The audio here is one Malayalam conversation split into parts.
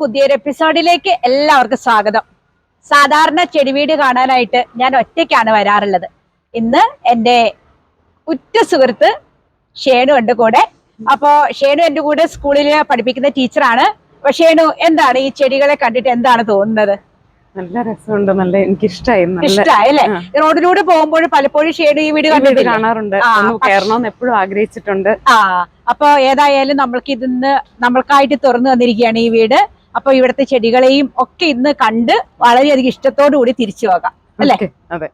പുതിയൊരു എപ്പിസോഡിലേക്ക് എല്ലാവർക്കും സ്വാഗതം. സാധാരണ ചെടി വീട് കാണാനായിട്ട് ഞാൻ ഒറ്റയ്ക്കാണ് വരാറുള്ളത്. ഇന്ന് എന്റെ ഉറ്റ സുഹൃത്ത് ഷേണു ഉണ്ട് കൂടെ. അപ്പോ ഷേണു എന്റെ കൂടെ സ്കൂളിൽ പഠിപ്പിക്കുന്ന ടീച്ചറാണ്. അപ്പൊ ഷേണു എന്താണ് ഈ ചെടികളെ കണ്ടിട്ട് എന്താണ് തോന്നുന്നത്? നല്ല രസമുണ്ട് നല്ല നല്ല ഇഷ്ടമായി റോഡിലൂടെ പോകുമ്പോൾ പലപ്പോഴും ഷേണു ഈ വീട് കണ്ടിട്ട് കാണാറുണ്ട്. കയറണമെന്ന് എപ്പോഴും ആഗ്രഹിച്ചിട്ടുണ്ട്. ആ അപ്പൊ ഏതായാലും നമ്മൾക്ക് ഇതിന്ന് നമ്മൾക്കായിട്ട് തുറന്നു വന്നിരിക്കുകയാണ് ഈ വീട്. അപ്പൊ ഇവിടുത്തെ ചെടികളെയും ഒക്കെ ഇന്ന് കണ്ട് വളരെയധികം ഇഷ്ടത്തോടു കൂടി തിരിച്ചു പോകാം. അല്ലേ? അതെ.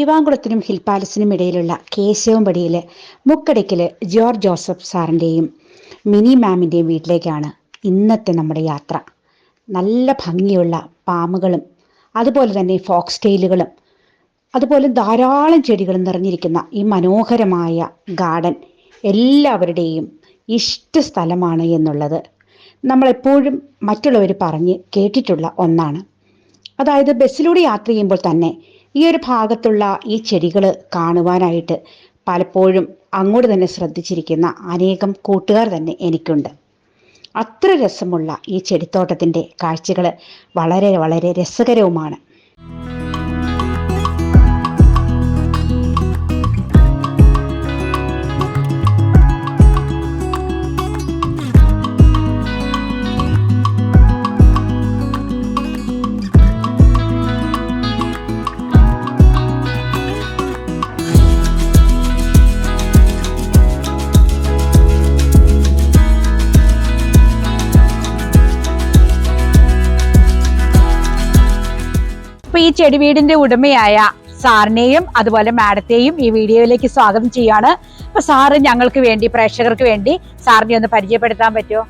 തിരുവാങ്കുളത്തിനും ഹിൽ പാലസിനും ഇടയിലുള്ള കേശവമ്പടിയിലെ മുക്കടയ്ക്കൽ ജോർജ് ജോസഫ് സാറിന്റെയും മിനി മാമിന്റെയും വീട്ടിലേക്കാണ് ഇന്നത്തെ നമ്മുടെ യാത്ര. നല്ല ഭംഗിയുള്ള പാമ്പുകളും അതുപോലെ തന്നെ ഫോക്സ് ടെയിലുകളും അതുപോലെ ധാരാളം ചെടികളും നിറഞ്ഞിരിക്കുന്ന ഈ മനോഹരമായ ഗാർഡൻ എല്ലാവരുടെയും ഇഷ്ട സ്ഥലമാണ് എന്നുള്ളത് നമ്മളെപ്പോഴും മറ്റുള്ളവർ പറഞ്ഞ് കേട്ടിട്ടുള്ള ഒന്നാണ്. അതായത് ബസ്സിലൂടെ യാത്ര ചെയ്യുമ്പോൾ തന്നെ ഈ ഒരു ഭാഗത്തുള്ള ഈ ചെടികൾ കാണുവാനായിട്ട് പലപ്പോഴും അങ്ങോട്ട് തന്നെ ശ്രദ്ധിച്ചിരിക്കുന്ന അനേകം കൂട്ടുകാർ തന്നെ എനിക്കുണ്ട്. അത്ര രസമുള്ള ഈ ചെടിത്തോട്ടത്തിന്റെ കാഴ്ചകൾ വളരെ വളരെ രസകരവുമാണ്. ചെടി വീടിന്റെ ഉടമയായ സാറിനെയും അതുപോലെ മാഡത്തെയും ഈ വീഡിയോയിലേക്ക് സ്വാഗതം ചെയ്യാണ് അപ്പൊ സാറ് ഞങ്ങൾക്ക് വേണ്ടി പ്രേക്ഷകർക്ക് വേണ്ടി സാറിനെ ഒന്ന് പരിചയപ്പെടുത്താൻ പറ്റുമോ?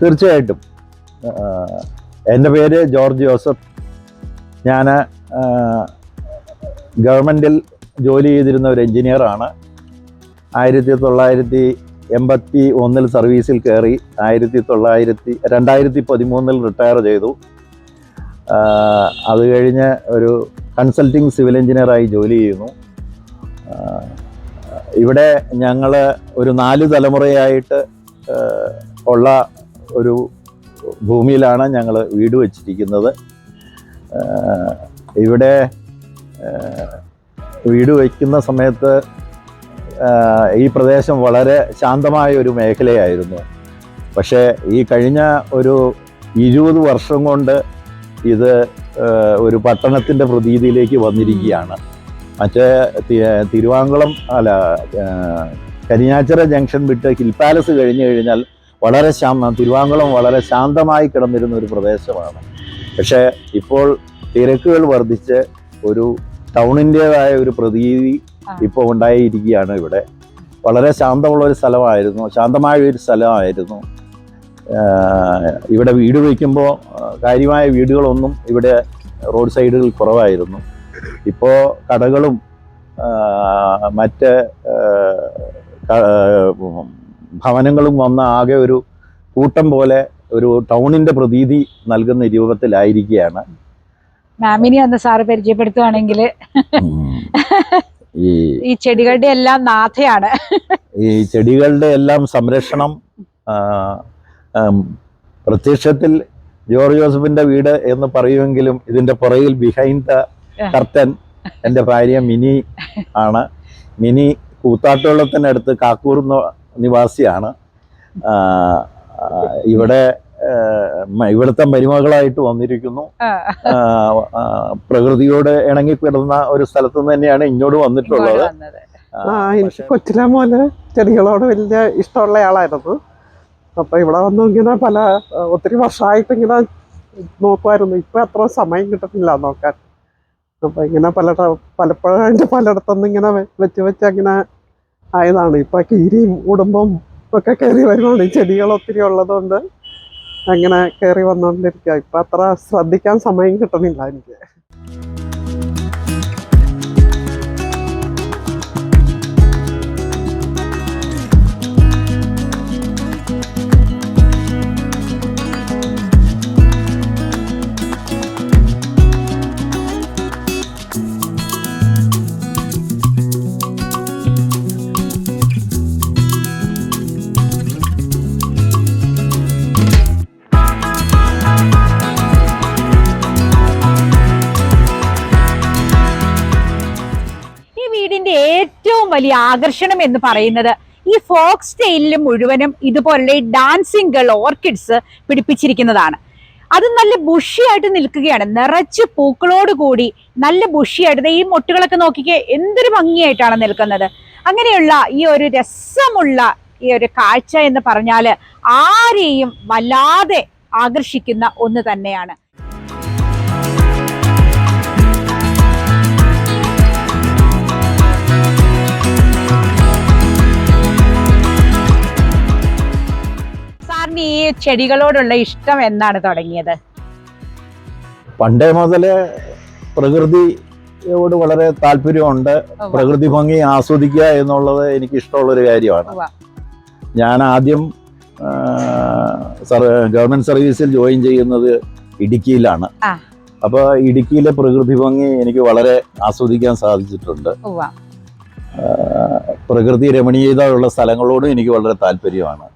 തീർച്ചയായിട്ടും. എന്റെ പേര് ജോർജ് ജോസഫ്. ഞാൻ ഗവൺമെന്റിൽ ജോലി ചെയ്തിരുന്ന ഒരു എഞ്ചിനീയറാണ് ആയിരത്തി തൊള്ളായിരത്തി എൺപത്തി ഒന്നിൽ സർവീസിൽ കയറി ആയിരത്തി തൊള്ളായിരത്തി രണ്ടായിരത്തി പതിമൂന്നിൽ റിട്ടയർ ചെയ്തു. അത് കഴിഞ്ഞ് ഒരു കൺസൾട്ടിങ് സിവിൽ എഞ്ചിനീയറായി ജോലി ചെയ്യുന്നു. ഇവിടെ ഞങ്ങൾ ഒരു നാല് തലമുറയായിട്ട് ഉള്ള ഒരു ഭൂമിയിലാണ് ഞങ്ങൾ വീട് വച്ചിരിക്കുന്നത്. ഇവിടെ വീട് വയ്ക്കുന്ന സമയത്ത് ഈ പ്രദേശം വളരെ ശാന്തമായ ഒരു മേഖലയായിരുന്നു. പക്ഷേ ഈ കഴിഞ്ഞ ഒരു ഇരുപത് വർഷം കൊണ്ട് ഇത് ഒരു പട്ടണത്തിന്റെ പ്രതീതിയിലേക്ക് വന്നിരിക്കുകയാണ്. മറ്റേ തിരുവാങ്കുളം അല്ല കരിഞ്ഞാച്ചിറ ജംഗ്ഷൻ വിട്ട് ഹിൽ പാലസ് കഴിഞ്ഞു കഴിഞ്ഞാൽ വളരെ ശാന്ത തിരുവാങ്കുളം വളരെ ശാന്തമായി കിടന്നിരുന്ന ഒരു പ്രദേശമാണ്. പക്ഷേ ഇപ്പോൾ തിരക്കുകൾ വർദ്ധിച്ച് ഒരു ടൗണിന്റെതായ ഒരു പ്രതീതി. ഇപ്പോൾ ഉണ്ടായിരിക്കുകയാണ് ഇവിടെ. വളരെ ശാന്തമുള്ള ഒരു സ്ഥലമായിരുന്നു ശാന്തമായ ഒരു സ്ഥലമായിരുന്നു. ഇവിടെ വീട് വയ്ക്കുമ്പോൾ കാര്യമായ വീടുകളൊന്നും ഇവിടെ റോഡ് സൈഡുകളിൽ കുറവായിരുന്നു. ഇപ്പോൾ കടകളും മറ്റ് ഭവനങ്ങളും വന്ന ആകെ ഒരു കൂട്ടം പോലെ ഒരു ടൗണിന്റെ പ്രതീതി നൽകുന്ന രൂപത്തിലായിരിക്കുകയാണ്. മാമിനെ ഒന്ന് സാറ് പരിചയപ്പെടുത്തുവാണെങ്കിൽ ഈ ചെടികളുടെ എല്ലാം നാഥയാണ്. ഈ ചെടികളുടെ എല്ലാം സംരക്ഷണം പ്രത്യക്ഷത്തിൽ ജോർജ് ജോസഫിന്റെ വീട് എന്ന് പറയുമെങ്കിലും ഇതിന്റെ പുറകിൽ ബിഹൈൻഡ് ദ കർട്ടൻ എന്റെ ഭാര്യ മിനി ആണ്. മിനി കൂത്താട്ടുവള്ളത്തിനടുത്ത് കാക്കൂർ നിവാസിയാണ്. ഇവിടെ ഇവിടുത്തെ മരുമകളായിട്ട് വന്നിരിക്കുന്നു. പ്രകൃതിയോട് ഇണങ്ങി കിടന്ന ഒരു സ്ഥലത്ത് നിന്ന് തന്നെയാണ് ഇങ്ങോട്ട് വന്നിട്ടുള്ളത്. എനിക്ക് കൊച്ചിലെ മുതൽ ചെടികളോട് വലിയ ഇഷ്ടമുള്ള ആളായിരുന്നു. അപ്പൊ ഇവിടെ വന്നു ഇങ്ങനെ പല ഒത്തിരി വർഷമായിട്ട് ഇങ്ങനെ നോക്കുമായിരുന്നു ഇപ്പൊ അത്ര സമയം കിട്ടുന്നില്ല നോക്കാൻ. അപ്പൊ ഇങ്ങനെ പല പലപ്പോഴും അതിന്റെ പലയിടത്തുനിന്ന് ഇങ്ങനെ വെച്ച് വെച്ച് അങ്ങനെ ആയതാണ്. ഇപ്പൊ കീരിയും ഉടുമ്പും ഒക്കെ കയറി വരുന്നുണ്ട് ചെടികൾ ഒത്തിരി ഉള്ളതുകൊണ്ട് അങ്ങനെ കയറി വന്നുകൊണ്ടിരിക്കുക ഇപ്പൊ അത്ര ശ്രദ്ധിക്കാൻ സമയം കിട്ടുന്നില്ല എനിക്ക്. വലിയ ആകർഷണം എന്ന് പറയുന്നത്. ഈ ഫോക്സ് ടെയിലിൽ മുഴുവനും ഇതുപോലെ ഡാൻസിങ് ഗേൾ ഓർക്കിഡ്സ് പിടിപ്പിച്ചിരിക്കുന്നതാണ്. അത് നല്ല ബുഷിയായിട്ട് നിൽക്കുകയാണ്. നിറച്ച് പൂക്കളോട് കൂടി നല്ല ബുഷിയായിട്ട് ഈ മുട്ടുകളൊക്കെ നോക്കിക്കേ എന്തൊരു ഭംഗിയായിട്ടാണ് നിൽക്കുന്നത്. അങ്ങനെയുള്ള ഈ ഒരു രസമുള്ള ഈ ഒരു കാഴ്ച എന്ന് പറഞ്ഞാൽ ആരെയും വല്ലാതെ ആകർഷിക്കുന്ന ഒന്ന് തന്നെയാണ്. ചെടികളോടുള്ള ഇഷ്ടം എന്നാണ് തുടങ്ങിയത്. പണ്ടേ മുതലേ പ്രകൃതിയോട് വളരെ താല്പര്യമുണ്ട്. പ്രകൃതി ഭംഗി ആസ്വദിക്കുക എന്നുള്ളത് എനിക്ക് ഇഷ്ടമുള്ള ഒരു കാര്യമാണ് ഞാൻ ആദ്യം ഗവൺമെന്റ് സർവീസിൽ ജോയിൻ ചെയ്യുന്നത് ഇടുക്കിയിലാണ്. അപ്പൊ അപ്പോൾ ഇടുക്കിയിലെ പ്രകൃതി ഭംഗി എനിക്ക് വളരെ ആസ്വദിക്കാൻ സാധിച്ചിട്ടുണ്ട്. പ്രകൃതി രമണീയതയുള്ള സ്ഥലങ്ങളോടും എനിക്ക് വളരെ താല്പര്യമാണ്.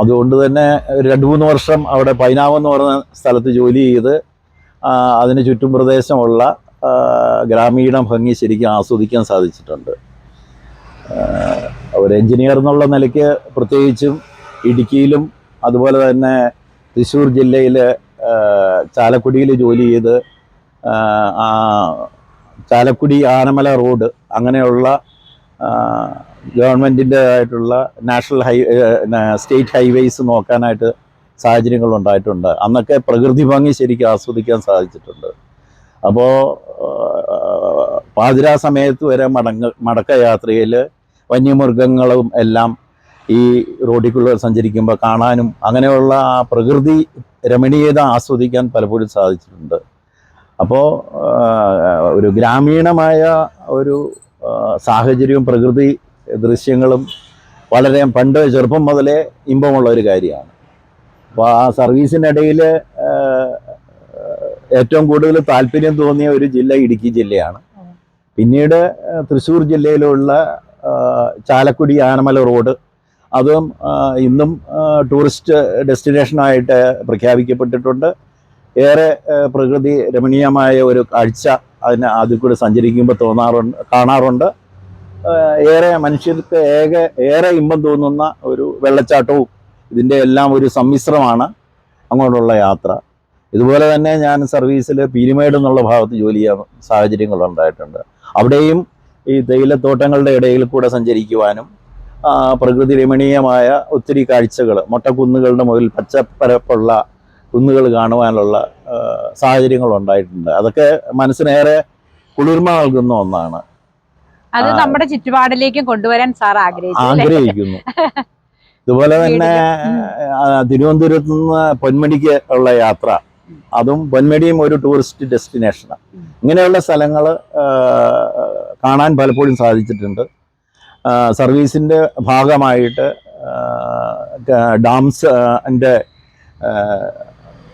അതുകൊണ്ട് തന്നെ ഒരു രണ്ട് മൂന്ന് വർഷം അവിടെ പൈനാവ് എന്ന് പറഞ്ഞ സ്ഥലത്ത് ജോലി ചെയ്ത് അതിന് ചുറ്റും പ്രദേശമുള്ള ഗ്രാമീണ ഭംഗി ശരിക്കും ആസ്വദിക്കാൻ സാധിച്ചിട്ടുണ്ട്. ഒരു എഞ്ചിനീയർ എന്നുള്ള നിലയ്ക്ക് പ്രത്യേകിച്ചും ഇടുക്കിയിലും അതുപോലെ തന്നെ തൃശ്ശൂർ ജില്ലയിൽ ചാലക്കുടിയിൽ ജോലി ചെയ്ത് ചാലക്കുടി ആനമല റോഡ് അങ്ങനെയുള്ള ഗവൺമെന്റിന്റെ ആയിട്ടുള്ള നാഷണൽ ഹൈ സ്റ്റേറ്റ് ഹൈവേസ് നോക്കാനായിട്ട് സാഹചര്യങ്ങൾ ഉണ്ടായിട്ടുണ്ട്. അന്നൊക്കെ പ്രകൃതി ഭംഗി ശരിക്കും ആസ്വദിക്കാൻ സാധിച്ചിട്ടുണ്ട്. അപ്പോൾ പാതിരാ സമയത്ത് വരെ മടങ്ങ മടക്ക യാത്രയിൽ വന്യമൃഗങ്ങളും എല്ലാം ഈ റോഡിക്കുള്ള സഞ്ചരിക്കുമ്പോൾ കാണാനും അങ്ങനെയുള്ള ആ പ്രകൃതി രമണീയത ആസ്വദിക്കാൻ പലപ്പോഴും സാധിച്ചിട്ടുണ്ട്. അപ്പോൾ ഒരു ഗ്രാമീണമായ ഒരു സാഹചര്യവും പ്രകൃതി ദൃശ്യങ്ങളും വളരെ പണ്ട് ചെറുപ്പം മുതലേ ഇമ്പമുള്ള ഒരു കാര്യമാണ്. അപ്പോൾ ആ സർവീസിനിടയിൽ ഏറ്റവും കൂടുതൽ താല്പര്യം തോന്നിയ ഒരു ജില്ല ഇടുക്കി ജില്ലയാണ്. പിന്നീട് തൃശ്ശൂർ ജില്ലയിലുള്ള ചാലക്കുടി ആനമല റോഡ് അതും ഇന്നും ടൂറിസ്റ്റ് ഡെസ്റ്റിനേഷനായിട്ട് പ്രഖ്യാപിക്കപ്പെട്ടിട്ടുണ്ട്. ഏറെ പ്രകൃതി രമണീയമായ ഒരു കാഴ്ച അതിന് അതിൽ കൂടി സഞ്ചരിക്കുമ്പോൾ തോന്നാറുണ്ട് കാണാറുണ്ട്. ഏറെ മനുഷ്യർക്ക് ഏക ഏറെ ഇമ്പം തോന്നുന്ന ഒരു വെള്ളച്ചാട്ടവും ഇതിന്റെ എല്ലാം ഒരു സമ്മിശ്രമാണ് അങ്ങോട്ടുള്ള യാത്ര. ഇതുപോലെ തന്നെ ഞാൻ സർവീസിൽ പീരിമേട് എന്നുള്ള ഭാഗത്ത് ജോലി ചെയ്യാൻ സാഹചര്യങ്ങൾ ഉണ്ടായിട്ടുണ്ട്. അവിടെയും ഈ തേയിലത്തോട്ടങ്ങളുടെ ഇടയിൽ കൂടെ സഞ്ചരിക്കുവാനും പ്രകൃതി രമണീയമായ ഒത്തിരി കാഴ്ചകൾ മൊട്ടക്കുന്നുകളുടെ മുകളിൽ പച്ചപ്പരപ്പുള്ള കുന്നുകൾ കാണുവാനുള്ള ഉണ്ടായിട്ടുണ്ട്. അതൊക്കെ മനസ്സിനേറെ കുളിർമ നൽകുന്ന ഒന്നാണ്. അത് നമ്മുടെ ചുറ്റുപാടിലേക്കും കൊണ്ടുവരാൻ സാർ ആഗ്രഹിച്ചു. ആഗ്രഹിക്കുന്നു. ഇതുപോലെ തന്നെ തിരുവനന്തപുരത്ത് നിന്ന് പൊന്മടിക്ക് ഉള്ള യാത്ര അതും പൊന്മടിയും ഒരു ടൂറിസ്റ്റ് ഡെസ്റ്റിനേഷനാണ് ഇങ്ങനെയുള്ള സ്ഥലങ്ങൾ കാണാൻ പലപ്പോഴും സാധിച്ചിട്ടുണ്ട്. സർവീസിന്റെ ഭാഗമായിട്ട് ഡാംസ് എന്റെ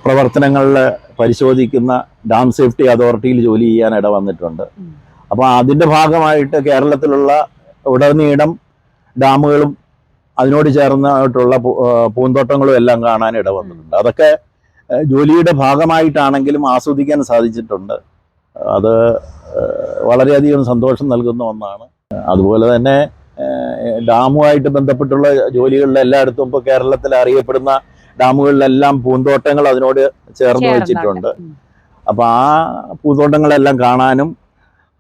പ്രവർത്തനങ്ങളിൽ പരിശോധിക്കുന്ന ഡാം സേഫ്റ്റി അതോറിറ്റിയിൽ ജോലി ചെയ്യാൻ ഇട വന്നിട്ടുണ്ട് അപ്പോൾ അതിന്റെ ഭാഗമായിട്ട് കേരളത്തിലുള്ള ഉടനീളം ഡാമുകളും അതിനോട് ചേർന്നായിട്ടുള്ള പൂന്തോട്ടങ്ങളും എല്ലാം കാണാൻ ഇട വന്നിട്ടുണ്ട്. അതൊക്കെ ജോലിയുടെ ഭാഗമായിട്ടാണെങ്കിലും ആസ്വദിക്കാൻ സാധിച്ചിട്ടുണ്ട്. അത് വളരെയധികം സന്തോഷം നൽകുന്ന ഒന്നാണ്. അതുപോലെ തന്നെ ഡാമുമായിട്ട് ബന്ധപ്പെട്ടുള്ള ജോലികളിൽ എല്ലായിടത്തും ഇപ്പോൾ കേരളത്തിൽ അറിയപ്പെടുന്ന ഡാമുകളിലെല്ലാം പൂന്തോട്ടങ്ങൾ അതിനോട് ചേർന്ന് വെച്ചിട്ടുണ്ട്. അപ്പോൾ ആ പൂന്തോട്ടങ്ങളെല്ലാം കാണാനും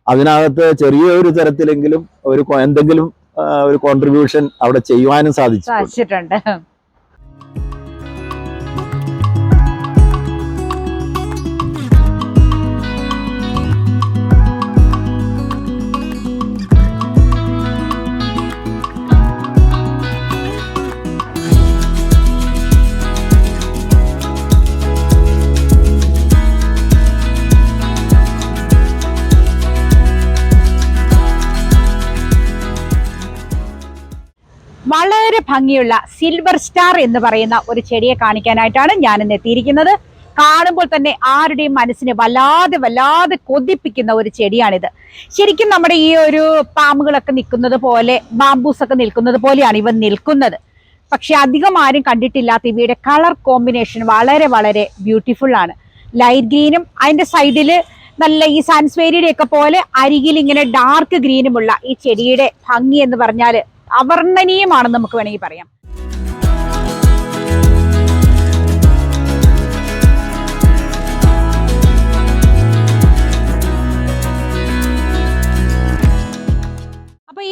അതിനകത്ത് ചെറിയൊരു തരത്തിലെങ്കിലും ഒരു എന്തെങ്കിലും ഒരു കോൺട്രിബ്യൂഷൻ അവിടെ ചെയ്യുവാനും സാധിച്ചിട്ടുണ്ട്. വളരെ ഭംഗിയുള്ള സിൽവർ സ്റ്റാർ എന്ന് പറയുന്ന ഒരു ചെടിയെ കാണിക്കാനായിട്ടാണ് ഞാൻ ഇന്ന് എത്തിയിരിക്കുന്നത്. കാണുമ്പോൾ തന്നെ ആരുടെയും മനസ്സിനെ വല്ലാതെ വല്ലാതെ കൊതിപ്പിക്കുന്ന ഒരു ചെടിയാണിത്. ശരിക്കും നമ്മുടെ ഈ ഒരു പാമ്പുകളൊക്കെ നിൽക്കുന്നത് പോലെ ബാംബൂസ് ഒക്കെ നിൽക്കുന്നത് പോലെയാണ് ഇവ നിൽക്കുന്നത്. പക്ഷെ അധികം ആരും കണ്ടിട്ടില്ലാത്ത ഇവയുടെ കളർ കോമ്പിനേഷൻ വളരെ വളരെ ബ്യൂട്ടിഫുൾ ആണ്. ലൈറ്റ് ഗ്രീനും അതിന്റെ സൈഡിൽ നല്ല ഈ സൺസ്വേരിയുടെ ഒക്കെ പോലെ അരികിൽ ഇങ്ങനെ ഡാർക്ക് ഗ്രീനുമുള്ള ഈ ചെടിയുടെ ഭംഗി എന്ന് പറഞ്ഞാൽ അവർണനീയമാണെന്ന് നമുക്ക് വേണമെങ്കിൽ പറയാം.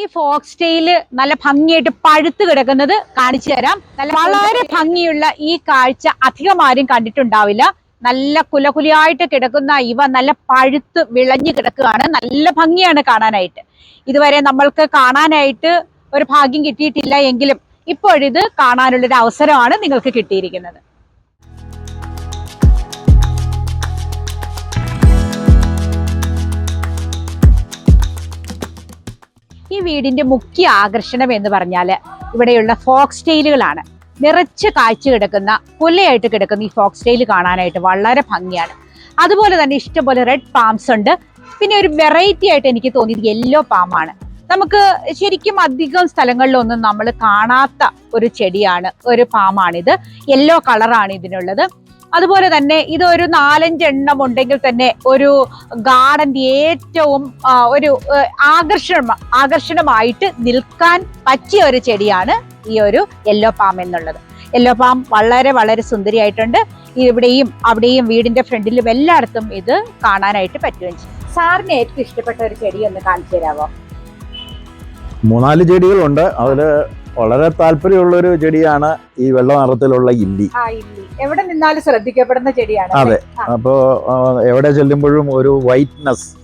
ഈ ഫോക്സ് ടെയിൽ നല്ല ഭംഗിയായിട്ട് പഴുത്ത് കിടക്കുന്നത് കാണിച്ചു തരാം. നല്ല വളരെ ഭംഗിയുള്ള ഈ കാഴ്ച അധികം ആരും കണ്ടിട്ടുണ്ടാവില്ല. നല്ല കുലകുലിയായിട്ട് കിടക്കുന്ന ഇവ നല്ല പഴുത്ത് വിളഞ്ഞു കിടക്കുകയാണ്. നല്ല ഭംഗിയാണ് കാണാനായിട്ട്. ഇതുവരെ നമ്മൾക്ക് കാണാനായിട്ട് ഒരു ഭാഗ്യം കിട്ടിയിട്ടില്ല എങ്കിലും ഇപ്പോഴിത് കാണാനുള്ളൊരു അവസരമാണ് നിങ്ങൾക്ക് കിട്ടിയിരിക്കുന്നത്. ഈ വീടിന്റെ മുഖ്യ ആകർഷണം എന്ന് പറഞ്ഞാൽ ഇവിടെയുള്ള ഫോക്സ് ടെയിലുകളാണ് നിറച്ച് കാഴ്ച കിടക്കുന്ന പുലയായിട്ട് കിടക്കുന്ന ഈ ഫോക്സ് ടെയിൽ കാണാനായിട്ട് വളരെ ഭംഗിയാണ്. അതുപോലെ തന്നെ ഇഷ്ടംപോലെ റെഡ് പാംസ് ഉണ്ട്. പിന്നെ ഒരു വെറൈറ്റി ആയിട്ട് എനിക്ക് തോന്നിയത് യെല്ലോ പാമാണ് നമുക്ക് ശരിക്കും അധികം സ്ഥലങ്ങളിലൊന്നും നമ്മൾ കാണാത്ത ഒരു ചെടിയാണ് ഒരു പാമാണിത് യെല്ലോ കളറാണ് ഇതിനുള്ളത്. അതുപോലെ തന്നെ ഇത് ഒരു നാലഞ്ച് എണ്ണം ഉണ്ടെങ്കിൽ തന്നെ ഒരു ഗാർഡന്റെ ഏറ്റവും ഒരു ആകർഷണം ആകർഷണമായിട്ട് നിൽക്കാൻ പറ്റിയ ഒരു ചെടിയാണ് ഈ ഒരു യെല്ലോ പാം എന്നുള്ളത്. യെല്ലോ പാം വളരെ വളരെ സുന്ദരിയായിട്ടുണ്ട്. ഇവിടെയും അവിടെയും വീടിന്റെ ഫ്രണ്ടിലും എല്ലായിടത്തും ഇത് കാണാനായിട്ട് പറ്റുകയും ചെയ്യും. സാറിന് ഏറ്റവും ഇഷ്ടപ്പെട്ട ഒരു ചെടി ഒന്ന് കാണിച്ചു തരാമോ മൂന്നാൽ ചെടികളുണ്ട്. അതിൽ വളരെ താല്പര്യമുള്ളൊരു ചെടിയാണ് ഈ വെള്ള നിറത്തിലുള്ള ഇല്ലി. എവിടെ നിന്നാലും ശ്രദ്ധിക്കപ്പെടുന്ന ചെടിയാണ് അതെ. അപ്പോ അപ്പോൾ എവിടെ ചെല്ലുമ്പോഴും ഒരു വൈറ്റ്നസ്.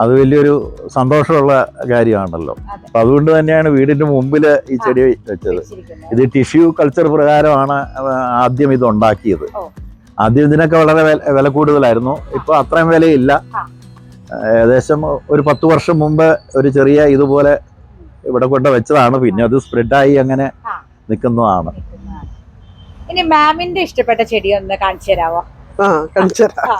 അത് വലിയൊരു സന്തോഷമുള്ള കാര്യമാണല്ലോ. അപ്പൊ അതുകൊണ്ട് തന്നെയാണ് വീടിന്റെ മുമ്പിൽ ഈ ചെടി വെച്ചത്. ഇത് ടിഷ്യൂ കൾച്ചർ പ്രകാരമാണ് ആദ്യം ഇത് ഉണ്ടാക്കിയത്. ആദ്യം ഇതിനൊക്കെ വളരെ വില- വില കൂടുതലായിരുന്നു. ഇപ്പൊ അത്രയും വിലയില്ല. ഏകദേശം ഒരു പത്ത് വർഷം മുമ്പ് ഒരു ചെറിയ ഇതുപോലെ ഇവിടെ കൊണ്ട് വെച്ചതാണ്. പിന്നെ അത് സ്പ്രെഡായി അങ്ങനെ. നിൽക്കുന്നതാണ്. ഇനി മാമിന്റെ ഇഷ്ടപ്പെട്ട ചെടി ഒന്ന് കാണിച്ചു തരാമോ ആ കാണിച്ചു തരാം.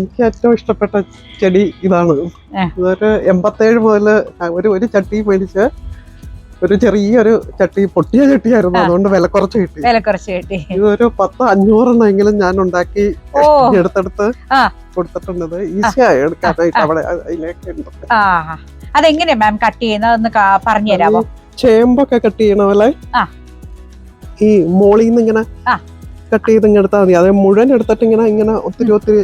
എനിക്ക് ഏറ്റവും ഇഷ്ടപ്പെട്ട ചെടി ഇതാണ്. ഇതൊരു എൺപത്തേഴ് മുതൽ ഒരു ഒരു ചട്ടി മേടിച്ച് ഒരു ചെറിയൊരു ചട്ടി പൊട്ടിയ ചട്ടിയായിരുന്നു. അതുകൊണ്ട് വില കുറച്ച് കിട്ടി. വില കുറച്ച് കിട്ടി. ഇതൊരു പത്ത് അഞ്ഞൂറെണ്ണെങ്കിലും ഞാൻ ഉണ്ടാക്കി എടുത്തെടുത്ത്. കൊടുത്തിട്ടുണ്ട്. ഈസിയായി എടുക്കാനായിട്ട്. അവിടെ അതിലേക്ക് അതെങ്ങനെയാ മാം കട്ട് ചെയ്യുന്നത്? ഒന്ന് കാ- പറഞ്ഞു തരാമോ ചേമ്പൊക്കെ കട്ട് ചെയ്യണ പോലെ. ഈ മോളിൽ നിന്ന് ഇങ്ങനെ. കട്ട് ചെയ്ത് ഇങ്ങനെ എടുത്താൽ മതി. അത് മുഴുവൻ എടുത്തിട്ട് ഇങ്ങനെ ഇങ്ങനെ ഒത്തിരി ഒത്തിരി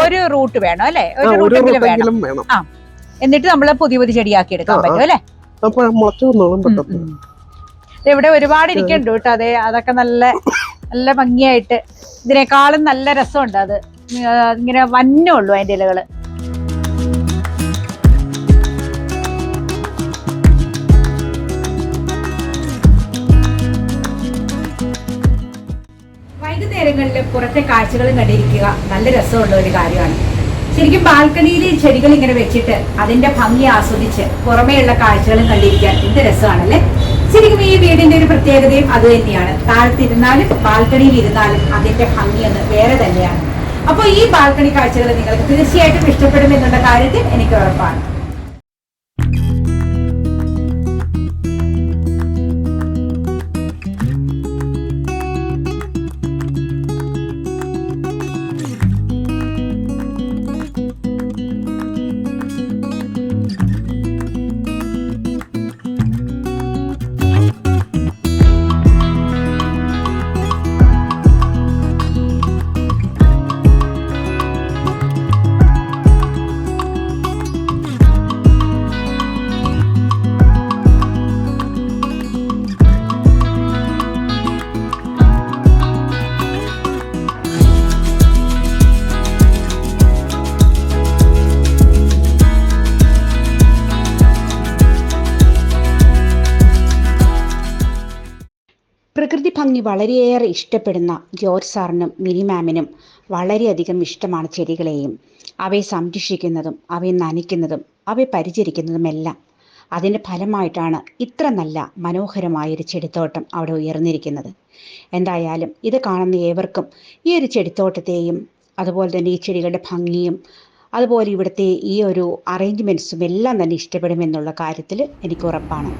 ഓരോ റൂട്ട് വേണം അല്ലേ? ഒരു റൂട്ടെങ്കിലും വേണം. എന്നിട്ട് നമ്മൾ പുതിയ പുതിയ ചെടിയാക്കി എടുക്കാൻ. പറ്റും അല്ലേ? അപ്പൊ മുളച്ചു വന്നോളും പെട്ടെന്ന്. ഇവിടെ ഒരുപാട് ഇരിക്കുന്നുണ്ട് കേട്ടോ. അതെ അതൊക്കെ നല്ല നല്ല ഭംഗിയായിട്ട്. ഇതിനേക്കാളും നല്ല രസമുണ്ട് അത്. ഇങ്ങനെ വന്നേ ഉള്ളു അതിന്റെ ഇലകൾ. വൈകുന്നേരങ്ങളിൽ പുറത്തെ കാഴ്ചകളും കണ്ടിരിക്കുക. നല്ല രസമുള്ള ഒരു കാര്യമാണ്. ശരിക്കും ബാൽക്കണിയിൽ ചെടികൾ ഇങ്ങനെ വെച്ചിട്ട് അതിന്റെ ഭംഗി ആസ്വദിച്ച് പുറമേയുള്ള കാഴ്ചകളും കണ്ടിരിക്കാൻ എന്ത് രസമാണല്ലേ? ശരിക്കും ഈ വീടിന്റെ ഒരു പ്രത്യേകതയും അത് തന്നെയാണ്. താഴത്തിരുന്നാലും ബാൽക്കണിയിൽ ഇരുന്നാലും അതിന്റെ ഭംഗി ഒന്ന് വേറെ തന്നെയാണ്. അപ്പോൾ ഈ ബാൽക്കണി കാഴ്ചകൾ നിങ്ങൾക്ക് തീർച്ചയായിട്ടും ഇഷ്ടപ്പെടും എന്നുള്ള കാര്യത്തിൽ എനിക്ക് ഉറപ്പാണ്. ഭംഗി വളരെയേറെ ഇഷ്ടപ്പെടുന്ന ജോർജ് സാറിനും മിനി മാമിനും വളരെയധികം ഇഷ്ടമാണ് ചെടികളെയും. അവയെ സംരക്ഷിക്കുന്നതും അവയെ നനയ്ക്കുന്നതും അവയെ പരിചരിക്കുന്നതുമെല്ലാം. അതിന്റെ ഫലമായിട്ടാണ് ഇത്ര നല്ല മനോഹരമായൊരു ചെടിത്തോട്ടം അവിടെ ഉയർന്നിരിക്കുന്നത്. എന്തായാലും ഇത് കാണുന്ന ഏവർക്കും ഈ ഒരു ചെടിത്തോട്ടത്തെയും അതുപോലെ തന്നെ ഈ ചെടികളുടെ ഭംഗിയും അതുപോലെ ഇവിടുത്തെ ഈ ഒരു അറേഞ്ച്മെന്റ്സും എല്ലാം തന്നെ ഇഷ്ടപ്പെടുമെന്നുള്ള കാര്യത്തിൽ എനിക്ക് ഉറപ്പാണ്.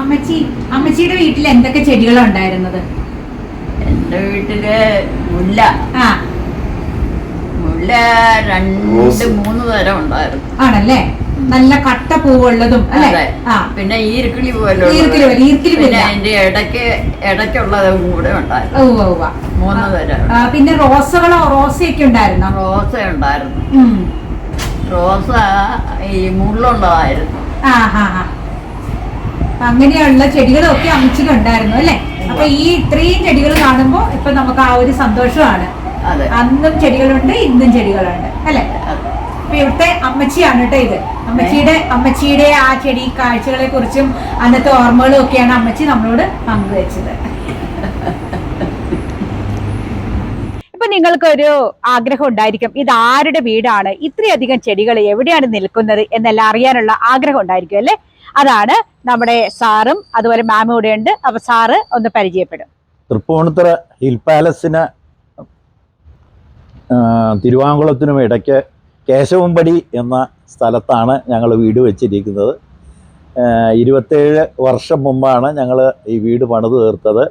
അമ്മച്ചി അമ്മച്ചിയുടെ വീട്ടിൽ എന്തൊക്കെ ചെടികളാണ് ഉണ്ടായിരുന്നത്? എന്റെ വീട്ടിൽ മുല്ല. ആ. മുല്ല രണ്ട് മൂന്ന് തരം ഉണ്ടായിരുന്നു. ആണല്ലേ? നല്ല കട്ട പൂവുള്ളതും അല്ലേ? അതെ. ആ. പിന്നെ ഈർക്കിളി പോലെ പിന്നെ. അതിന്റെ ഇടയ്ക്ക് ഇടയ്ക്കുള്ളതും കൂടെ ഉണ്ടായിരുന്നു. മൂന്ന് തരം. പിന്നെ റോസകളോ റോസയൊക്കെ ഉണ്ടായിരുന്നു? റോസ ഉണ്ടായിരുന്നു. റോസ ഈ മുള്ളുള്ളതായിരുന്നു. ആ ഹാ ഹാ. അങ്ങനെയുള്ള ചെടികളൊക്കെ അമിച്ചിട്ടുണ്ടായിരുന്നു അല്ലെ അല്ലേ? അപ്പൊ ഈ ഇത്രയും ചെടികൾ കാണുമ്പോ ഇപ്പൊ നമുക്ക് ആ ഒരു സന്തോഷമാണ്. അന്നും ചെടികളുണ്ട് ഇന്നും ചെടികളുണ്ട് അല്ലെ. അപ്പൊ ഇവിടുത്തെ അമ്മച്ചിയാണ് കേട്ടോ ഇത്. അമ്മച്ചിയുടെ അമ്മച്ചിയുടെ ആ ചെടി കാഴ്ചകളെ കുറിച്ചും അന്നത്തെ ഓർമ്മകളും ഒക്കെയാണ് അമ്മച്ചി നമ്മളോട് പങ്കുവെച്ചത്. ഇപ്പൊ നിങ്ങൾക്കൊരു ആഗ്രഹം ഉണ്ടായിരിക്കും ഇത് ആരുടെ വീടാണ് ഇത്രയധികം ചെടികൾ എവിടെയാണ് നിൽക്കുന്നത് എന്നെല്ലാം അറിയാനുള്ള ആഗ്രഹം ഉണ്ടായിരിക്കും അല്ലേ? അതാണ് നമ്മുടെ സാറും അതുപോലെ മാമും കൂടെ ഉണ്ട്. അപ്പൊ സാറ് ഒന്ന് പരിചയപ്പെടും. തൃപ്പൂണിത്തറ ഹിൽ പാലസിന് തിരുവാങ്കുളത്തിനും ഇടയ്ക്ക് കേശവമ്പടി എന്ന സ്ഥലത്താണ് ഞങ്ങൾ വീട് വെച്ചിരിക്കുന്നത്. ഇരുപത്തേഴ് വർഷം മുമ്പാണ് ഞങ്ങൾ ഈ വീട് പണിത് തീർത്തത്.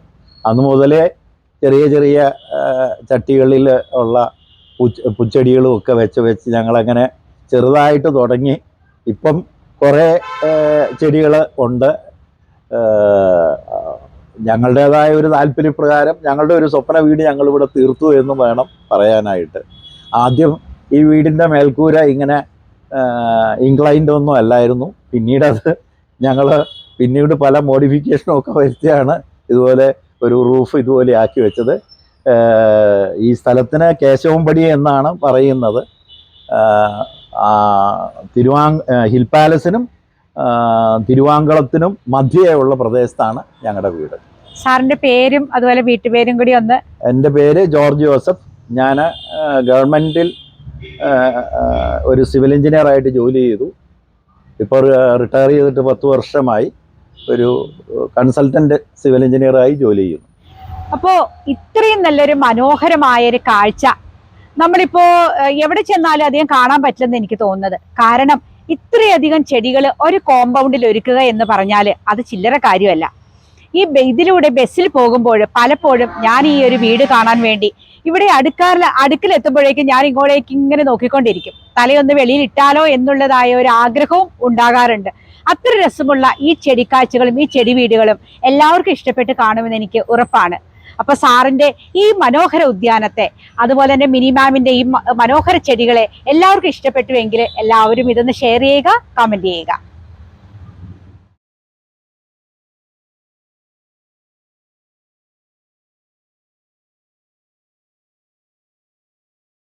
അന്ന് മുതലേ ചെറിയ ചെറിയ ചട്ടികളിൽ ഉള്ള പുച്ച് പുച്ചെടികളും ഒക്കെ വെച്ച് വെച്ച് ഞങ്ങളങ്ങനെ ചെറുതായിട്ട് തുടങ്ങി. ഇപ്പം കുറേ ചെടികൾ ഉണ്ട്. ഞങ്ങളുടേതായ ഒരു താല്പര്യപ്രകാരം ഞങ്ങളുടെ ഒരു സ്വപ്ന വീട് ഞങ്ങളിവിടെ തീർത്തു എന്ന് വേണം പറയാനായിട്ട്. ആദ്യം ഈ വീടിന്റെ മേൽക്കൂര ഇങ്ങനെ ഇൻക്ലൈൻഡ് ഒന്നും അല്ലായിരുന്നു. പിന്നീട് അത് ഞങ്ങൾ പിന്നീട് പല മോഡിഫിക്കേഷനും ഒക്കെ വരുത്തിയാണ് ഇതുപോലെ ഒരു റൂഫ് ഇതുപോലെ ആക്കി വെച്ചത്. ഈ സ്ഥലത്തിന് കേശവമ്പടി എന്നാണ് പറയുന്നത്. തിരുവാങ് ഹിൽ പാലസിനും തിരുവാങ്കളത്തിനും മധ്യയുള്ള പ്രദേശത്താണ് ഞങ്ങളുടെ വീട്. സാറിന്റെ പേരും അതുപോലെ വീട്ടുപേരും കൂടി ഒന്ന് എന്റെ പേര് ജോർജ് ജോസഫ്. ഞാൻ ഗവൺമെന്റിൽ ഒരു സിവിൽ എഞ്ചിനീയറായിട്ട് ജോലി ചെയ്തു. ഇപ്പോൾ റിട്ടയർ ചെയ്തിട്ട് പത്ത് വർഷമായി ഒരു കൺസൾട്ടന്റ് സിവിൽ എഞ്ചിനീയറായി ജോലി ചെയ്യുന്നു. അപ്പോൾ ഇത്രയും നല്ലൊരു മനോഹരമായ ഒരു കാഴ്ച നമ്മളിപ്പോ എവിടെ ചെന്നാലും അധികം കാണാൻ പറ്റില്ലെന്ന് എനിക്ക് തോന്നുന്നത്. കാരണം ഇത്രയധികം ചെടികൾ ഒരു കോമ്പൗണ്ടിൽ ഒരുക്കുക എന്ന് പറഞ്ഞാൽ അത് ചില്ലറ കാര്യമല്ല. ഈ ഇതിലൂടെ ബസ്സിൽ പോകുമ്പോൾ പലപ്പോഴും ഞാൻ ഈ ഒരു വീട് കാണാൻ വേണ്ടി ഇവിടെ അടുക്കാറിൽ അടുക്കിലെത്തുമ്പോഴേക്കും ഞാൻ ഇങ്ങോട്ടേക്ക് ഇങ്ങനെ നോക്കിക്കൊണ്ടിരിക്കും. തലയൊന്ന് വെളിയിൽ ഇട്ടാലോ എന്നുള്ളതായ ഒരു ആഗ്രഹവും ഉണ്ടാകാറുണ്ട്. അത്ര രസമുള്ള ഈ ചെടിക്കാഴ്ചകളും ഈ ചെടി വീടുകളും എല്ലാവർക്കും ഇഷ്ടപ്പെട്ട് കാണുമെന്ന് എനിക്ക് ഉറപ്പാണ്. അപ്പൊ സാറിന്റെ ഈ മനോഹര ഉദ്യാനത്തെ അതുപോലെ തന്നെ മിനിമാമിന്റെ ഈ മനോഹര ചെടികളെ എല്ലാവർക്കും ഇഷ്ടപ്പെട്ടുവെങ്കിൽ എല്ലാവരും ഇതൊന്ന് ഷെയർ ചെയ്യുക കമന്റ് ചെയ്യുക.